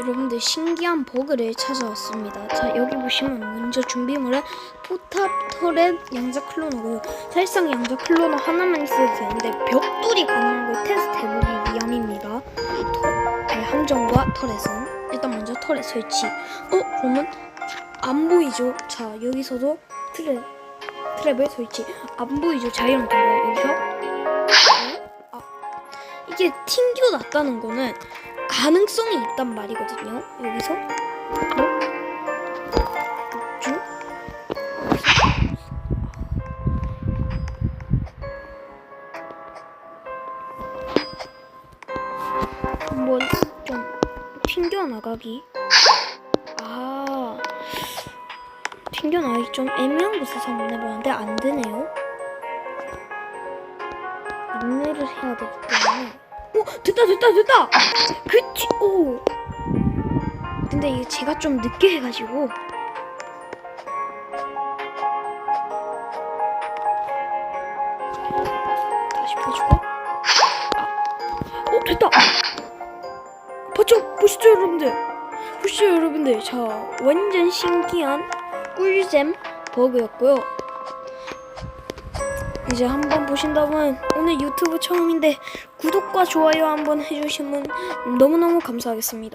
여러분들 신기한 버그를 찾아왔습니다. 자 여기 보시면 먼저 준비물은 포탑, 터렛, 양자 클로너고요. 사실상 양자 클로너 하나만 있어도 되는데 벽돌이 가능한 걸 테스트해보기 위함입니다. 터, 네, 함정과 터렛은 일단 먼저 터렛 설치. 어 그러면 안 보이죠? 자 여기서도 트랩 트랩을 설치. 안 보이죠? 자이언트 거 여기서. 어? 아 이게 튕겨났다는 거는 가능성이 있단 말이거든요. 여기서 어? 쭉 한번 좀 튕겨 나가기. 아 튕겨 나가기 좀 애매한 곳에서 한번 해보는데 안 되네요. 인내를 해야 되기 때문에. 오 됐다 됐다 됐다. 그치 오. 근데 이게 제가 좀 늦게 해가지고. 다시 펴주고. 아. 어 됐다. 봤죠? 보시죠 여러분들. 보시죠 여러분들. 자 완전 신기한 꿀잼 버그였고요. 이제 한번 보신다면 오늘 유튜브 처음인데 구독과 좋아요 한번 해주시면 너무너무 감사하겠습니다.